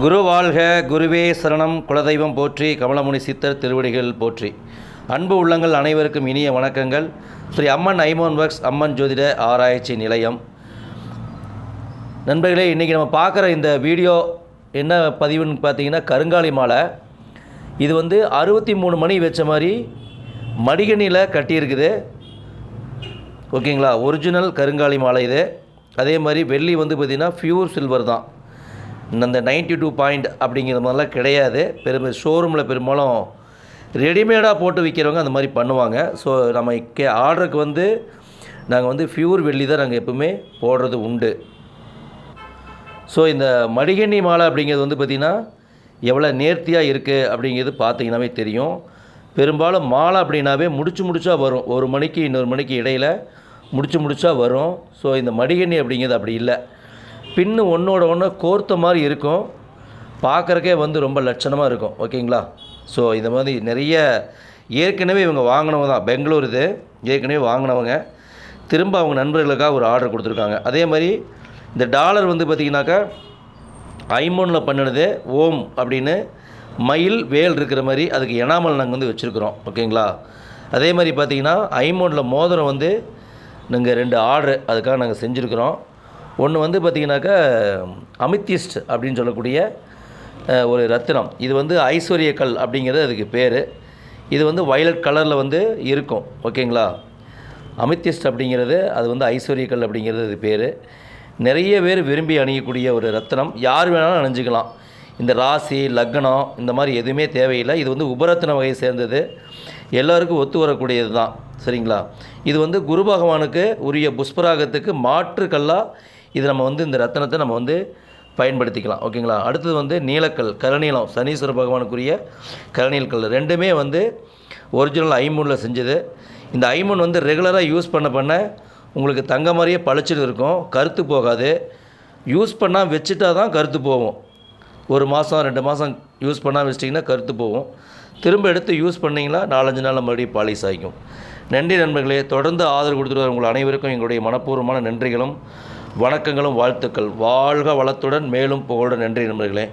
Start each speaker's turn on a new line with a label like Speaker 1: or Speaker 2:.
Speaker 1: குரு வாழ்க குருவே சரணம். குலதெய்வம் போற்றி கமலமுனி சித்தர் திருவடிகள் போற்றி. அன்பு உள்ளங்கள் அனைவருக்கும் இனிய வணக்கங்கள். ஸ்ரீ அம்மன் ஐமோன் ஒர்க்ஸ் அம்மன் ஜோதிட ஆராய்ச்சி நிலையம். நண்பர்களே இன்றைக்கி நம்ம பார்க்குற இந்த வீடியோ என்ன பதிவுன்னு பார்த்தீங்கன்னா கருங்காலி மாலை. இது வந்து அறுபத்தி மூணு மணி வச்ச மாதிரி மடிகணியில் கட்டியிருக்குது. ஓகேங்களா? ஒரிஜினல் கருங்காலி மாலை இது. அதே மாதிரி வெள்ளி வந்து பார்த்திங்கன்னா ஃப்யூர் சில்வர் தான். இந்த நைன்டி டூ பாயிண்ட் அப்படிங்கிற மாதிரிலாம் கிடையாது. பெரும் ஷோரூமில் பெரும்பாலும் ரெடிமேடாக போட்டு விற்கிறவங்க அந்த மாதிரி பண்ணுவாங்க. ஸோ நம்ம கே ஆர்டருக்கு வந்து நாங்கள் வந்து பியூர் வெள்ளி தான் நாங்கள் எப்பவுமே போடுறது உண்டு. ஸோ இந்த மடிகண்ணி மாலை அப்படிங்கிறது வந்து பார்த்திங்கன்னா எவ்வளோ நேர்த்தியாக இருக்குது அப்படிங்கிறது பார்த்தீங்கன்னாவே தெரியும். பெரும்பாலும் மாலை அப்படின்னாவே முடிச்சு முடிச்சா வரும். ஒரு மணிக்கு இன்னொரு மணிக்கு இடையில் முடிச்சு முடிச்சா வரும். ஸோ இந்த மடிகண்ணி அப்படிங்கிறது அப்படி இல்லை. பின்னு ஒன்றோட ஒன்று கோர்த்த மாதிரி இருக்கும். பார்க்குறக்கே வந்து ரொம்ப லட்சணமாக இருக்கும். ஓகேங்களா? ஸோ இந்த மாதிரி நிறைய ஏற்கனவே இவங்க வாங்கினவங்க தான். பெங்களூர் இது. ஏற்கனவே வாங்கினவங்க. திரும்ப அவங்க நண்பர்களுக்காக ஒரு ஆர்டர் கொடுத்துருக்காங்க. அதே மாதிரி இந்த டாலர் வந்து பார்த்திங்கனாக்கா ஐமோனில் பண்ணினது ஓம் அப்படின்னு மயில் வேல் இருக்கிற மாதிரி அதுக்கு எனாமல் நாங்கள் வந்து வச்சுருக்குறோம். ஓகேங்களா? அதே மாதிரி பார்த்தீங்கன்னா ஐமோனில் மோதிரம் வந்து நாங்கள் ரெண்டு ஆர்டர் அதுக்காக நாங்கள் செஞ்சுருக்குறோம். ஒன்று வந்து பார்த்திங்கனாக்கா அமித்திஸ்ட் அப்படின்னு சொல்லக்கூடிய ஒரு ரத்தினம். இது வந்து ஐஸ்வர்ய கல் அப்படிங்கிறது அதுக்கு பேர். இது வந்து வயலட் கலரில் வந்து இருக்கும். ஓகேங்களா? அமித்திஸ்ட் அப்படிங்கிறது அது வந்து ஐஸ்வர்ய கல் அப்படிங்கிறது அது பேர். நிறைய பேர் விரும்பி அணியக்கூடிய ஒரு ரத்தினம். யார் வேணாலும் அணிஞ்சிக்கலாம். இந்த ராசி லக்னம் இந்த மாதிரி எதுவுமே தேவையில்லை. இது வந்து உபரத்தின வகையை சேர்ந்தது. எல்லாருக்கும் ஒத்து வரக்கூடியது தான் சரிங்களா? இது வந்து குரு பகவானுக்கு உரிய புஷ்பராகத்துக்கு மாற்று கல்லாக இது நம்ம வந்து இந்த ரத்தனத்தை நம்ம வந்து பயன்படுத்திக்கலாம் ஓகேங்களா? அடுத்தது வந்து நீலக்கல் கருநீலம் சனீஸ்வர பகவானுக்குரிய கருநீல் கல் ரெண்டுமே வந்து ஒரிஜினல் ஐமூனில் செஞ்சது. இந்த ஐமூன் வந்து ரெகுலராக யூஸ் பண்ண பண்ண உங்களுக்கு தங்க மாதிரியே பளிச்சுட்டு இருக்கும் கருத்து போகாது. யூஸ் பண்ணால் வச்சுட்டா தான் கருத்து போகும். ஒரு மாதம் ரெண்டு மாதம் யூஸ் பண்ணால் வச்சிட்டிங்கன்னா கருத்து போகும். திரும்ப எடுத்து யூஸ் பண்ணிங்கன்னா நாலஞ்சு நாள் மறுபடியும் பாலிஷ் ஆகிக்கும் நன்றி நண்பர்களே தொடர்ந்து ஆதரவு கொடுத்துருவார் உங்கள் அனைவருக்கும் எங்களுடைய மனப்பூர்வமான நன்றிகளும். வணக்கங்களும் வாழ்த்துக்கள். வாழ்க வளத்துடன் மேலும் புகழுடன். நன்றி நண்பர்களே.